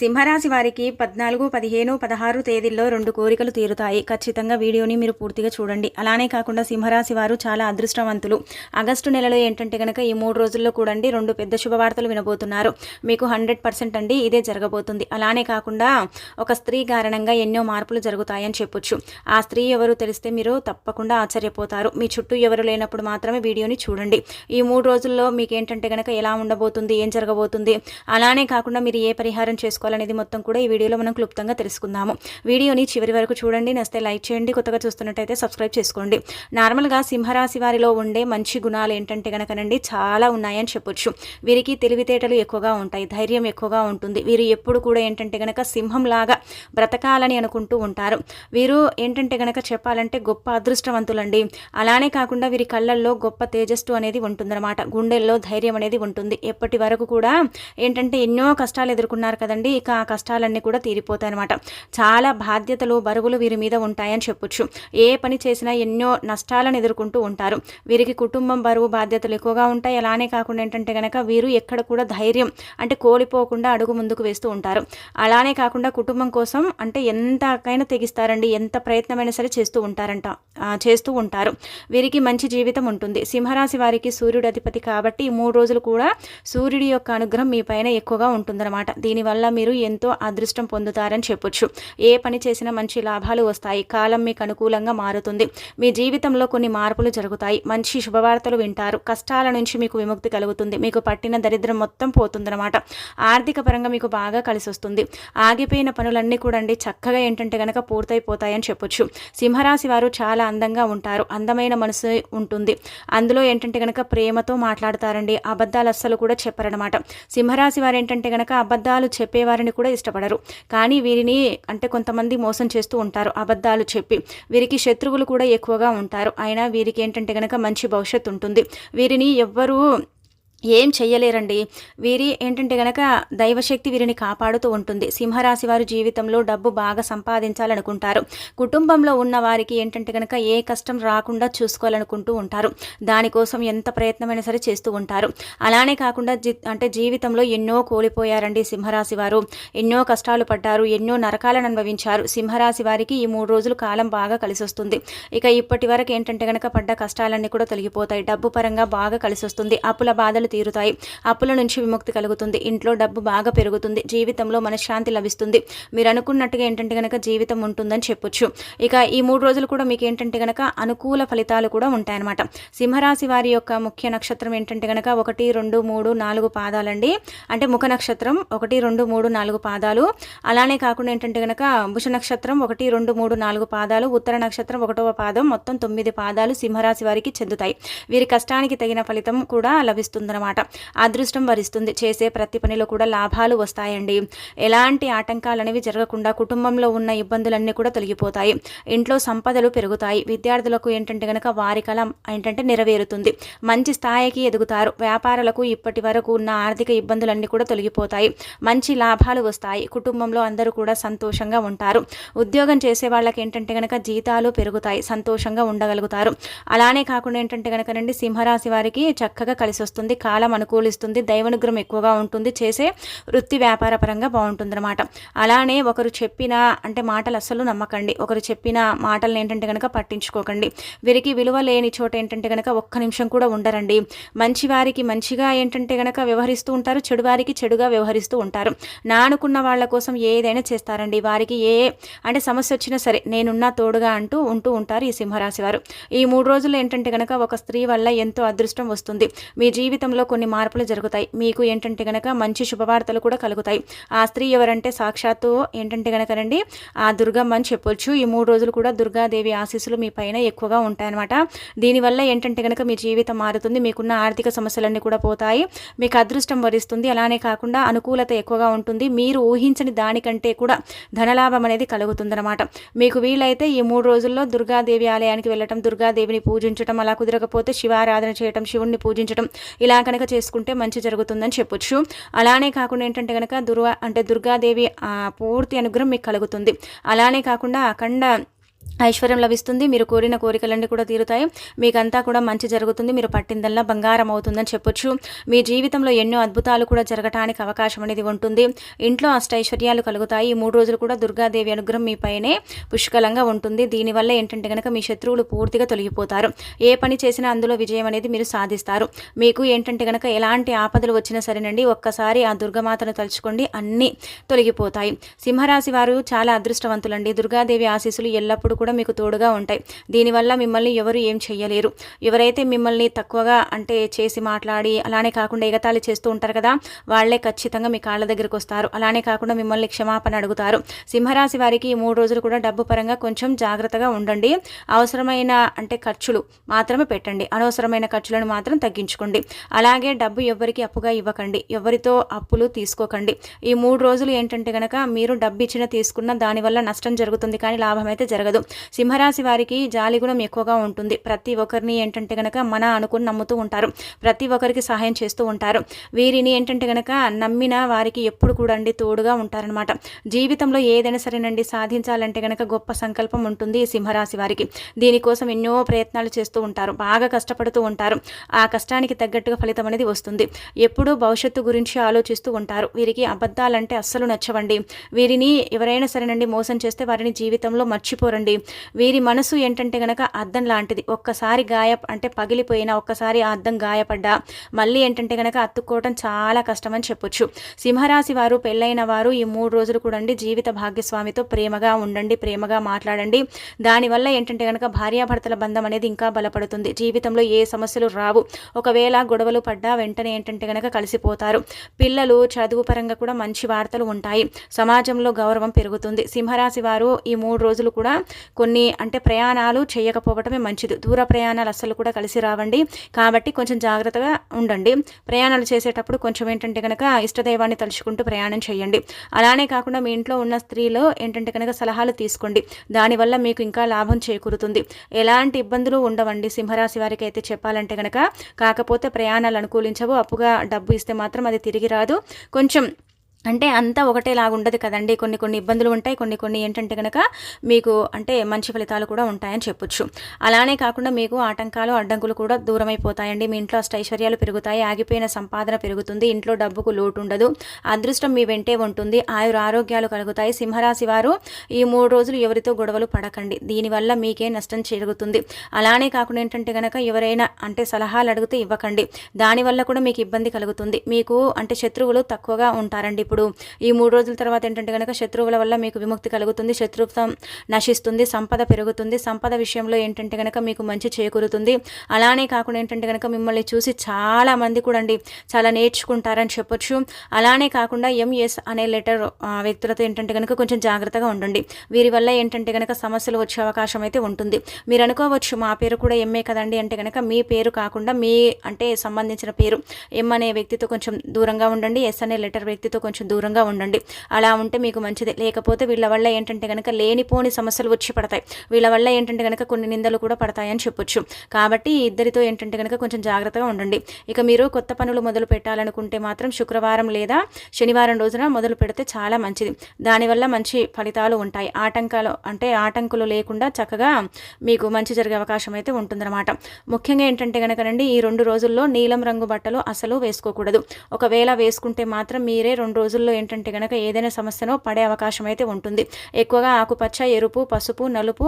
సింహరాశి వారికి పద్నాలుగు పదిహేను పదహారు తేదీల్లో రెండు కోరికలు తీరుతాయి. ఖచ్చితంగా వీడియోని మీరు పూర్తిగా చూడండి. అలానే కాకుండా సింహరాశి వారు చాలా అదృష్టవంతులు. ఆగస్టు నెలలో ఏంటంటే కనుక ఈ మూడు రోజుల్లో కూడండి రెండు పెద్ద శుభవార్తలు వినబోతున్నారు. మీకు హండ్రెడ్ పర్సెంట్ అండి ఇదే జరగబోతుంది. అలానే కాకుండా ఒక స్త్రీ కారణంగా ఎన్నో మార్పులు జరుగుతాయని చెప్పొచ్చు. ఆ స్త్రీ ఎవరు తెలిస్తే మీరు తప్పకుండా ఆశ్చర్యపోతారు. మీ చుట్టూ ఎవరు లేనప్పుడు మాత్రమే వీడియోని చూడండి. ఈ మూడు రోజుల్లో మీకు ఏంటంటే కనుక ఎలా ఉండబోతుంది ఏం జరగబోతుంది? అలానే కాకుండా మీరు ఏ పరిహారం చేసుకోవాలనేది మొత్తం కూడా ఈ వీడియోలో మనం క్లుప్తంగా తెలుసుకుందాము. వీడియోని చివరి వరకు చూడండి నస్తే లైక్ చేయండి కొత్తగా చూస్తున్నట్టయితే సబ్స్క్రైబ్ చేసుకోండి. నార్మల్గా సింహరాశి వారిలో ఉండే మంచి గుణాలు ఏంటంటే కనుకనండి చాలా ఉన్నాయని చెప్పొచ్చు. వీరికి తెలివితేటలు ఎక్కువగా ఉంటాయి ధైర్యం ఎక్కువగా ఉంటుంది. వీరు ఎప్పుడు కూడా ఏంటంటే కనుక సింహంలాగా బ్రతకాలని అనుకుంటూ ఉంటారు. వీరు ఏంటంటే కనుక చెప్పాలంటే గొప్ప అదృష్టవంతులండి. అలానే కాకుండా వీరి కళ్ళల్లో గొప్ప తేజస్సు అనేది ఉంటుందన్నమాట. గుండెల్లో ధైర్యం అనేది ఉంటుంది. ఎప్పటి వరకు కూడా ఏంటంటే ఎన్నో కష్టాలు ఎదుర్కొన్నారు కదండి. ఇక ఆ కష్టాలన్నీ కూడా తీరిపోతాయి అనమాట చాలా బాధ్యతలు బరువులు వీరి మీద ఉంటాయని చెప్పొచ్చు. ఏ పని చేసినా ఎన్నో నష్టాలను ఎదుర్కొంటూ ఉంటారు. వీరికి కుటుంబం బరువు బాధ్యతలు ఎక్కువగా ఉంటాయి. అలానే కాకుండా ఏంటంటే కనుక వీరు ఎక్కడ కూడా ధైర్యం అంటే కోలిపోకుండా అడుగు ముందుకు వేస్తూ ఉంటారు. అలానే కాకుండా కుటుంబం కోసం అంటే ఎంతకైనా తెగిస్తారండి ఎంత ప్రయత్నమైనా సరే చేస్తూ ఉంటారంట చేస్తూ ఉంటారు. వీరికి మంచి జీవితం ఉంటుంది. సింహరాశి వారికి సూర్యుడు అధిపతి కాబట్టి మూడు రోజులు కూడా సూర్యుడి యొక్క అనుగ్రహం మీ పైన ఎక్కువగా ఉంటుందన్నమాట. దీనివల్ల మీరు మీరు ఎంతో అదృష్టం పొందుతారని చెప్పొచ్చు. ఏ పని చేసినా మంచి లాభాలు వస్తాయి. కాలం మీకు అనుకూలంగా మారుతుంది. మీ జీవితంలో కొన్ని మార్పులు జరుగుతాయి. మంచి శుభవార్తలు వింటారు. కష్టాల నుంచి మీకు విముక్తి కలుగుతుంది. మీకు పట్టిన దరిద్రం మొత్తం పోతుందన్నమాట. ఆర్థిక పరంగా మీకు బాగా కలిసి వస్తుంది. ఆగిపోయిన పనులన్నీ కూడా అండి చక్కగా ఏంటంటే కనుక పూర్తయిపోతాయని చెప్పొచ్చు. సింహరాశి వారు చాలా అందంగా ఉంటారు. అందమైన మనసు ఉంటుంది. అందులో ఏంటంటే కనుక ప్రేమతో మాట్లాడతారండి. అబద్ధాలు అస్సలు కూడా చెప్పరనమాట సింహరాశి వారు ఏంటంటే గనక అబద్ధాలు వారిని కూడా ఇష్టపడరు. కానీ వీరిని అంటే కొంతమంది మోసం చేస్తూ ఉంటారు అబద్ధాలు చెప్పి. వీరికి శత్రువులు కూడా ఎక్కువగా ఉంటారు. అయినా వీరికి ఏంటంటే కనుక మంచి భవిష్యత్తు ఉంటుంది. వీరిని ఎవ్వరూ ఏం చెయ్యలేరండి. వీరి ఏంటంటే గనక దైవశక్తి వీరిని కాపాడుతూ ఉంటుంది. సింహరాశి వారు జీవితంలో డబ్బు బాగా సంపాదించాలనుకుంటారు. కుటుంబంలో ఉన్న వారికి ఏంటంటే గనక ఏ కష్టం రాకుండా చూసుకోవాలనుకుంటూ ఉంటారు. దానికోసం ఎంత ప్రయత్నమైనా సరే చేస్తూ ఉంటారు. అలానే కాకుండా జీ అంటే జీవితంలో ఎన్నో కోల్పోయారండి సింహరాశి వారు ఎన్నో కష్టాలు పడ్డారు ఎన్నో నరకాలను అనుభవించారు. సింహరాశి వారికి ఈ మూడు రోజులు కాలం బాగా కలిసి వస్తుంది ఇక ఇప్పటి వరకు ఏంటంటే గనక పడ్డ కష్టాలన్నీ కూడా తొలగిపోతాయి. డబ్బు పరంగా బాగా కలిసి వస్తుంది అప్పుల బాధలు తీరుతాయి. అప్పుల నుంచి విముక్తి కలుగుతుంది. ఇంట్లో డబ్బు బాగా పెరుగుతుంది. జీవితంలో మనశ్శాంతి లభిస్తుంది. మీరు అనుకున్నట్టుగా ఏంటంటే గనక జీవితం ఉంటుందని చెప్పొచ్చు. ఇక ఈ మూడు రోజులు కూడా మీకు ఏంటంటే కనుక అనుకూల ఫలితాలు కూడా ఉంటాయన్నమాట. సింహరాశి వారి యొక్క ముఖ్య నక్షత్రం ఏంటంటే కనుక ఒకటి రెండు మూడు నాలుగు పాదాలండి. అంటే ముఖ నక్షత్రం ఒకటి రెండు మూడు నాలుగు పాదాలు. అలానే కాకుండా ఏంటంటే కనుక భుష నక్షత్రం ఒకటి రెండు మూడు నాలుగు పాదాలు. ఉత్తర నక్షత్రం ఒకటవ పాదం. మొత్తం తొమ్మిది పాదాలు సింహరాశి వారికి చెందుతాయి. వీరి కష్టానికి తగిన ఫలితం కూడా లభిస్తుందన్నమాట. అదృష్టం వరిస్తుంది. చేసే ప్రతి పనిలో కూడా లాభాలు వస్తాయండి. ఎలాంటి ఆటంకాలు అనేవి జరగకుండా కుటుంబంలో ఉన్న ఇబ్బందులన్నీ కూడా తొలగిపోతాయి. ఇంట్లో సంపదలు పెరుగుతాయి. విద్యార్థులకు ఏంటంటే కనుక వారి కళ ఏంటంటే నెరవేరుతుంది. మంచి స్థాయికి ఎదుగుతారు. వ్యాపారాలకు ఇప్పటి వరకు ఉన్న ఆర్థిక ఇబ్బందులన్నీ కూడా తొలగిపోతాయి. మంచి లాభాలు వస్తాయి. కుటుంబంలో అందరూ కూడా సంతోషంగా ఉంటారు. ఉద్యోగం చేసే వాళ్ళకి ఏంటంటే గనక జీతాలు పెరుగుతాయి. సంతోషంగా ఉండగలుగుతారు. అలానే కాకుండా ఏంటంటే గనకనండి సింహరాశి వారికి చక్కగా కలిసి వస్తుంది కాలం అనుకూలిస్తుంది దైవనుగ్రహం ఎక్కువగా ఉంటుంది చేసే వృత్తి వ్యాపార పరంగా బాగుంటుందన్నమాట. అలానే ఒకరు చెప్పిన అంటే మాటలు అస్సలు నమ్మకండి. ఒకరు చెప్పిన మాటలను ఏంటంటే కనుక పట్టించుకోకండి. వీరికి విలువ లేని చోట ఏంటంటే కనుక ఒక్క నిమిషం కూడా ఉండరండి. మంచి వారికి మంచిగా ఏంటంటే కనుక వ్యవహరిస్తూ ఉంటారు చెడు వారికి చెడుగా వ్యవహరిస్తూ ఉంటారు. నా అనుకున్న వాళ్ళ కోసం ఏదైనా చేస్తారండి. వారికి ఏ అంటే సమస్య వచ్చినా సరే నేనున్నా తోడుగా అంటూ ఉంటూ ఉంటారు ఈ సింహరాశి వారు. ఈ మూడు రోజులు ఏంటంటే కనుక ఒక స్త్రీ వల్ల ఎంతో అదృష్టం వస్తుంది. మీ జీవితంలో కొన్ని మార్పులు జరుగుతాయి. మీకు ఏంటంటే గనక మంచి శుభవార్తలు కూడా కలుగుతాయి. ఆ స్త్రీ ఎవరంటే సాక్షాత్తు ఏంటంటే గనకనండి ఆ దుర్గమ్మ అని చెప్పొచ్చు. ఈ మూడు రోజులు కూడా దుర్గాదేవి ఆశీస్సులు మీ పైన ఎక్కువగా ఉంటాయన్నమాట. దీనివల్ల ఏంటంటే గనక మీ జీవితం మారుతుంది మీకున్న ఆర్థిక సమస్యలన్నీ కూడా పోతాయి మీకు అదృష్టం వరిస్తుంది. అలానే కాకుండా అనుకూలత ఎక్కువగా ఉంటుంది. మీరు ఊహించని దానికంటే కూడా ధనలాభం అనేది కలుగుతుందన్నమాట. మీకు వీలైతే ఈ మూడు రోజుల్లో దుర్గాదేవి ఆలయానికి వెళ్ళటం దుర్గాదేవిని పూజించడం అలా కుదరకపోతే శివారాధన చేయటం శివుణ్ణి పూజించడం ఇలా కనుక చేసుకుంటే మంచి జరుగుతుందని చెప్పొచ్చు. అలానే కాకుండా ఏంటంటే కనుక దుర్వా అంటే దుర్గాదేవి ఆ, పూర్తి అనుగ్రహం మీకు కలుగుతుంది. అలానే కాకుండా అఖండ ఐశ్వర్యం లభిస్తుంది. మీరు కోరిన కోరికలన్నీ కూడా తీరుతాయి. మీకంతా కూడా మంచి జరుగుతుంది. మీరు పట్టిందల్లా బంగారం అవుతుందని చెప్పొచ్చు. మీ జీవితంలో ఎన్నో అద్భుతాలు కూడా జరగటానికి అవకాశం అనేది ఉంటుంది. ఇంట్లో అష్టైశ్వర్యాలు కలుగుతాయి. ఈ మూడు రోజులు కూడా దుర్గాదేవి అనుగ్రహం మీ పైనే పుష్కలంగా ఉంటుంది. దీనివల్ల ఏంటంటే కనుక మీ శత్రువులు పూర్తిగా తొలగిపోతారు. ఏ పని చేసినా అందులో విజయం అనేది మీరు సాధిస్తారు. మీకు ఏంటంటే కనుక ఎలాంటి ఆపదలు వచ్చినా సరేనండి ఒక్కసారి ఆ దుర్గమాతను తలుచుకోండి అన్నీ తొలగిపోతాయి. సింహరాశి వారు చాలా అదృష్టవంతులండి. దుర్గాదేవి ఆశీస్సులు ఎల్లప్పుడూ కూడా మీకు తోడుగా ఉంటాయి. దీనివల్ల మిమ్మల్ని ఎవరు ఏం చేయలేరు ఎవరైతే మిమ్మల్ని తక్కువగా అంటే చేసి మాట్లాడి అలానే కాకుండా ఎగతాళి చేస్తూ ఉంటారు కదా వాళ్ళే ఖచ్చితంగా మీ కాళ్ళ దగ్గరకు వస్తారు. అలానే కాకుండా మిమ్మల్ని క్షమాపణ అడుగుతారు. సింహరాశి వారికి ఈ మూడు రోజులు కూడా డబ్బు పరంగా కొంచెం జాగ్రత్తగా ఉండండి. అవసరమైన అంటే ఖర్చులు మాత్రమే పెట్టండి. అనవసరమైన ఖర్చులను మాత్రం తగ్గించుకోండి. అలాగే డబ్బు ఎవరికి అప్పుగా ఇవ్వకండి. ఎవరితో అప్పులు తీసుకోకండి. ఈ మూడు రోజులు ఏంటంటే కనుక మీరు డబ్బు ఇచ్చిన తీసుకున్న దానివల్ల నష్టం జరుగుతుంది కానీ లాభం అయితే జరగదు. సింహరాశి వారికి జాలి గుణం ఎక్కువగా ఉంటుంది. ప్రతి ఒక్కరిని ఏంటంటే గనక మన అనుకుని నమ్ముతూ ఉంటారు. ప్రతి ఒక్కరికి సహాయం చేస్తూ ఉంటారు. వీరిని ఏంటంటే గనక నమ్మిన వారికి ఎప్పుడు కూడా అండి తోడుగా ఉంటారనమాట జీవితంలో ఏదైనా సరేనండి సాధించాలంటే గనక గొప్ప సంకల్పం ఉంటుంది సింహరాశి వారికి. దీనికోసం ఎన్నో ప్రయత్నాలు చేస్తూ ఉంటారు. బాగా కష్టపడుతూ ఉంటారు. ఆ కష్టానికి తగ్గట్టుగా ఫలితం అనేది వస్తుంది. ఎప్పుడూ భవిష్యత్తు గురించి ఆలోచిస్తూ ఉంటారు. వీరికి అబద్ధాలంటే అస్సలు నచ్చవండి. వీరిని ఎవరైనా సరేనండి మోసం చేస్తే వారిని జీవితంలో మర్చిపోరండి. వీరి మనసు ఏంటంటే గనక అద్దం లాంటిది. ఒక్కసారి గాయ అంటే పగిలిపోయినా ఒక్కసారి ఆ అద్దం గాయపడ్డా మళ్ళీ ఏంటంటే గనక అత్తుకోవటం చాలా కష్టమని చెప్పొచ్చు. సింహరాశి వారు పెళ్ళైన వారు ఈ మూడు రోజులు కూడా జీవిత భాగ్యస్వామితో ప్రేమగా ఉండండి ప్రేమగా మాట్లాడండి. దానివల్ల ఏంటంటే కనుక భార్యాభర్తల బంధం అనేది ఇంకా బలపడుతుంది. జీవితంలో ఏ సమస్యలు రావు. ఒకవేళ గొడవలు పడ్డా వెంటనే ఏంటంటే గనక కలిసిపోతారు. పిల్లలు చదువు పరంగా కూడా మంచి వార్తలు ఉంటాయి. సమాజంలో గౌరవం పెరుగుతుంది. సింహరాశి వారు ఈ మూడు రోజులు కూడా కొన్ని అంటే ప్రయాణాలు చేయకపోవటమే మంచిది. దూర ప్రయాణాలు అస్సలు కూడా కలిసి రావండి. కాబట్టి కొంచెం జాగ్రత్తగా ఉండండి. ప్రయాణాలు చేసేటప్పుడు కొంచెం ఏంటంటే కనుక ఇష్టదైవాన్ని తలుచుకుంటూ ప్రయాణం చేయండి. అలానే కాకుండా మీ ఇంట్లో ఉన్న స్త్రీలు ఏంటంటే కనుక సలహాలు తీసుకోండి. దానివల్ల మీకు ఇంకా లాభం చేకూరుతుంది. ఎలాంటి ఇబ్బందులు ఉండవండి. సింహరాశి వారికి అయితే చెప్పాలంటే కనుక కాకపోతే ప్రయాణాలు అనుకూలించవు. అప్పుగా డబ్బు ఇస్తే మాత్రం అది తిరిగి రాదు. కొంచెం అంటే అంతా ఒకటేలాగా ఉండదు కదండి. కొన్ని కొన్ని ఇబ్బందులు ఉంటాయి. కొన్ని కొన్ని ఏంటంటే కనుక మీకు అంటే మంచి ఫలితాలు కూడా ఉంటాయని చెప్పొచ్చు. అలానే కాకుండా మీకు ఆటంకాలు అడ్డంకులు కూడా దూరమైపోతాయండి. మీ ఇంట్లో అష్టైశ్వర్యాలు పెరుగుతాయి. ఆగిపోయిన సంపాదన పెరుగుతుంది. ఇంట్లో డబ్బుకు లోటు ఉండదు అదృష్టం మీ వెంటే ఉంటుంది. ఆయుర ఆరోగ్యాలు కలుగుతాయి. సింహరాశి వారు ఈ మూడు రోజులు ఎవరితో గొడవలు పడకండి. దీనివల్ల మీకే నష్టం జరుగుతుంది. అలానే కాకుండా ఏంటంటే కనుక ఎవరైనా అంటే సలహాలు అడిగితే ఇవ్వకండి. దానివల్ల కూడా మీకు ఇబ్బంది కలుగుతుంది. మీకు అంటే శత్రువులు తక్కువగా ఉంటారండి. ఇప్పుడు ఈ మూడు రోజుల తర్వాత ఏంటంటే కనుక శత్రువుల వల్ల మీకు విముక్తి కలుగుతుంది శత్రుత్వం నశిస్తుంది సంపద పెరుగుతుంది. సంపద విషయంలో ఏంటంటే కనుక మీకు మంచి చేకూరుతుంది. అలానే కాకుండా ఏంటంటే కనుక మిమ్మల్ని చూసి చాలా మంది కూడా అండి చాలా నేర్చుకుంటారని చెప్పొచ్చు. అలానే కాకుండా ఎంఎస్ అనే లెటర్ వ్యక్తులతో ఏంటంటే కనుక కొంచెం జాగ్రత్తగా ఉండండి. వీరి వల్ల ఏంటంటే కనుక సమస్యలు వచ్చే అవకాశం అయితే ఉంటుంది. మీరు అనుకోవచ్చు మా పేరు కూడా ఎంఏ కదండి అంటే కనుక మీ పేరు కాకుండా మీ అంటే సంబంధించిన పేరు ఎం అనే వ్యక్తితో కొంచెం దూరంగా ఉండండి. ఎస్ అనే లెటర్ వ్యక్తితో కొంచెం కొంచెం దూరంగా ఉండండి. అలా ఉంటే మీకు మంచిది. లేకపోతే వీళ్ళ వల్ల ఏంటంటే కనుక లేనిపోని సమస్యలు వచ్చి పడతాయి. వీళ్ళ వల్ల ఏంటంటే కనుక కొన్ని నిందలు కూడా పడతాయని చెప్పొచ్చు. కాబట్టి ఇద్దరితో ఏంటంటే కనుక కొంచెం జాగ్రత్తగా ఉండండి. ఇక మీరు కొత్త పనులు మొదలు పెట్టాలనుకుంటే మాత్రం శుక్రవారం లేదా శనివారం రోజున మొదలు పెడితే చాలా మంచిది. దానివల్ల మంచి ఫలితాలు ఉంటాయి. ఆటంకాలు అంటే ఆటంకులు లేకుండా చక్కగా మీకు మంచి జరిగే అవకాశం అయితే ఉంటుందన్నమాట. ముఖ్యంగా ఏంటంటే కనుకనండి ఈ రెండు రోజుల్లో నీలం రంగు బట్టలు అసలు వేసుకోకూడదు. ఒకవేళ వేసుకుంటే మాత్రం మీరే రెండు రోజులు రోజుల్లో ఏంటంటే కనుక ఏదైనా సమస్యను పడే అవకాశం అయితే ఉంటుంది. ఎక్కువగా ఆకుపచ్చ ఎరుపు పసుపు నలుపు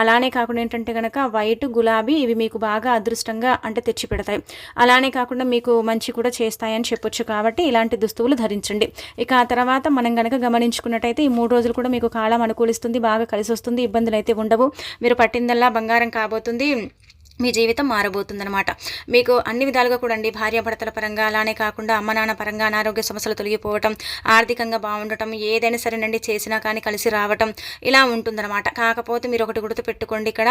అలానే కాకుండా ఏంటంటే కనుక వైట్ గులాబీ ఇవి మీకు బాగా అదృష్టంగా అంటే తెచ్చి పెడతాయి అలానే కాకుండా మీకు మంచి కూడా చేస్తాయని చెప్పొచ్చు కాబట్టి ఇలాంటి దుస్తువులు ధరించండి. ఇక ఆ తర్వాత మనం కనుక గమనించుకున్నట్టయితే ఈ మూడు రోజులు కూడా మీకు కాలం అనుకూలిస్తుంది బాగా కలిసి వస్తుంది ఇబ్బందులు అయితే ఉండవు. మీరు పట్టిందల్లా బంగారం కాబోతుంది. మీ జీవితం మారబోతుందనమాట మీకు అన్ని విధాలుగా కూడా అండి భార్యాభర్తల పరంగా అలానే కాకుండా అమ్మ నాన్న పరంగా అనారోగ్య సమస్యలు తొలగిపోవటం ఆర్థికంగా బాగుండటం ఏదైనా సరేనండి చేసినా కానీ కలిసి రావటం ఇలా ఉంటుందన్నమాట. కాకపోతే మీరు ఒకటి గుర్తు పెట్టుకోండి ఇక్కడ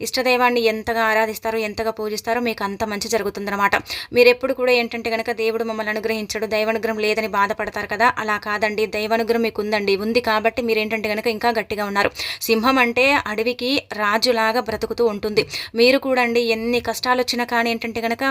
ఇష్టదైవాన్ని ఎంతగా ఆరాధిస్తారో ఎంతగా పూజిస్తారో మీకు అంత మంచి జరుగుతుందన్నమాట. మీరు ఎప్పుడు కూడా ఏంటంటే కనుక దేవుడు మమ్మల్ని అనుగ్రహించడు దైవానుగ్రహం లేదని బాధపడతారు కదా అలా కాదండి. దైవానుగ్రహం మీకు ఉందండి ఉంది కాబట్టి మీరు ఏంటంటే కనుక ఇంకా గట్టిగా ఉన్నారు. సింహం అంటే అడవికి రాజులాగా బ్రతుకుతూ ఉంటుంది. మీరు కూడా చూడండి ఎన్ని కష్టాలు వచ్చినా కానీ ఏంటంటే కనుక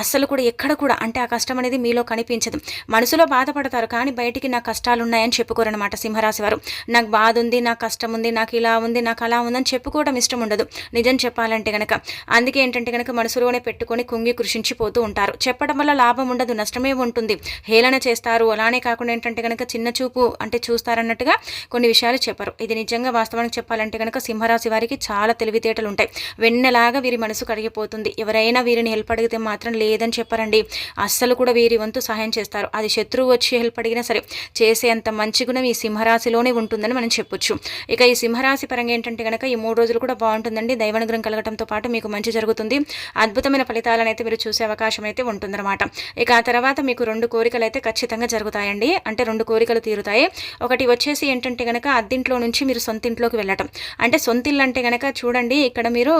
అస్సలు కూడా ఎక్కడ కూడా అంటే ఆ కష్టం అనేది మీలో కనిపించదు. మనసులో బాధపడతారు కానీ బయటికి నా కష్టాలు ఉన్నాయని చెప్పుకోరనమాట సింహరాశి వారు. నాకు బాధ ఉంది నాకు కష్టం ఉంది నాకు ఇలా ఉంది నాకు అలా ఉందని చెప్పుకోవడం ఇష్టం ఉండదు నిజం చెప్పాలంటే కనుక అందుకే ఏంటంటే కనుక మనసులోనే పెట్టుకొని కుంగి కృషించిపోతూ ఉంటారు. చెప్పడం వల్ల లాభం ఉండదు నష్టమే ఉంటుంది. హేళన చేస్తారు. అలానే కాకుండా ఏంటంటే కనుక చిన్న చూపు అంటే చూస్తారన్నట్టుగా కొన్ని విషయాలు చెప్పరు. ఇది నిజంగా వాస్తవానికి చెప్పాలంటే కనుక సింహరాశి వారికి చాలా తెలివితేటలు ఉంటాయి వెన్నెలాగా వీరి మనసు కరిగిపోతుంది. ఎవరైనా వీరిని హెల్ప్ అడిగితే మాత్రం లేదని చెప్పారండి. అస్సలు కూడా వీరి వంతు సహాయం చేస్తారు. అది శత్రువు వచ్చి హెల్ప్ అడిగినా సరే చేసేంత మంచి గుణం ఈ సింహరాశిలోనే ఉంటుందని మనం చెప్పొచ్చు. ఇక ఈ సింహరాశి పరంగా ఏంటంటే కనుక ఈ మూడు రోజులు కూడా బాగుంటుందండి. దైవానుగ్రహం కలగడంతో పాటు మీకు మంచి జరుగుతుంది. అద్భుతమైన ఫలితాలను అయితే మీరు చూసే అవకాశం అయితే ఉంటుందన్నమాట. ఇక ఆ తర్వాత మీకు రెండు కోరికలు అయితే ఖచ్చితంగా జరుగుతాయండి. అంటే రెండు కోరికలు తీరుతాయి. ఒకటి వచ్చేసి ఏంటంటే కనుక అద్దింట్లో నుంచి మీరు సొంతింట్లోకి వెళ్ళటం. అంటే సొంతిల్లు అంటే కనుక చూడండి ఇక్కడ మీరు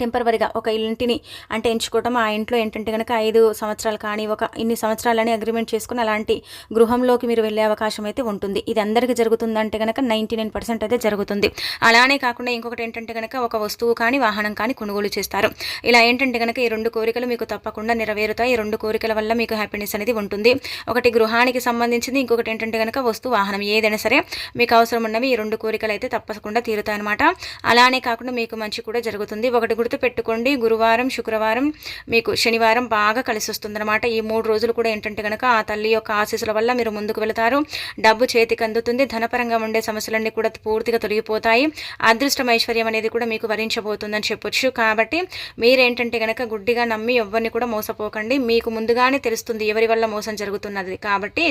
టెంపరవరిగా ఒక ఇంటిని అంటే ఎంచుకోవటం ఆ ఇంట్లో ఏంటంటే కనుక ఐదు సంవత్సరాలు కానీ ఒక ఇన్ని సంవత్సరాలని అగ్రిమెంట్ చేసుకుని అలాంటి గృహంలోకి మీరు వెళ్ళే అవకాశం అయితే ఉంటుంది. ఇది అందరికీ జరుగుతుందంటే కనుక నైంటీ నైన్ పర్సెంట్ అయితే జరుగుతుంది. అలానే కాకుండా ఇంకొకటి ఏంటంటే కనుక ఒక వస్తువు కానీ వాహనం కానీ కొనుగోలు చేస్తారు. ఇలా ఏంటంటే కనుక ఈ రెండు కోరికలు మీకు తప్పకుండా నెరవేరుతాయి. ఈ రెండు కోరికల వల్ల మీకు హ్యాపీనెస్ అనేది ఉంటుంది. ఒకటి గృహానికి సంబంధించింది ఇంకొకటి ఏంటంటే కనుక వస్తువు వాహనం ఏదైనా సరే మీకు అవసరం ఉన్నవి ఈ రెండు కోరికలు అయితే తప్పకుండా తీరుతాయి అనమాట అలానే కాకుండా మీకు మంచి కూడా జరుగుతుంది. ఒకటి గుర్తుపెట్టుకోండి గురువారం శుక్రవారం మీకు శనివారం బాగా కలిసి వస్తుందన్నమాట. ఈ మూడు రోజులు కూడా ఏంటంటే కనుక ఆ తల్లి యొక్క ఆశీస్సుల వల్ల మీరు ముందుకు వెళతారు. డబ్బు చేతికి అందుతుంది. ధనపరంగా ఉండే సమస్యలన్నీ కూడా పూర్తిగా తొలగిపోతాయి. అదృష్టం ఐశ్వర్యం అనేది కూడా మీకు వరించబోతుందని చెప్పొచ్చు. కాబట్టి మీరేంటంటే కనుక గుడ్డిగా నమ్మి ఎవరిని కూడా మోసపోకండి. మీకు ముందుగానే తెలుస్తుంది ఎవరి వల్ల మోసం జరుగుతున్నది. కాబట్టి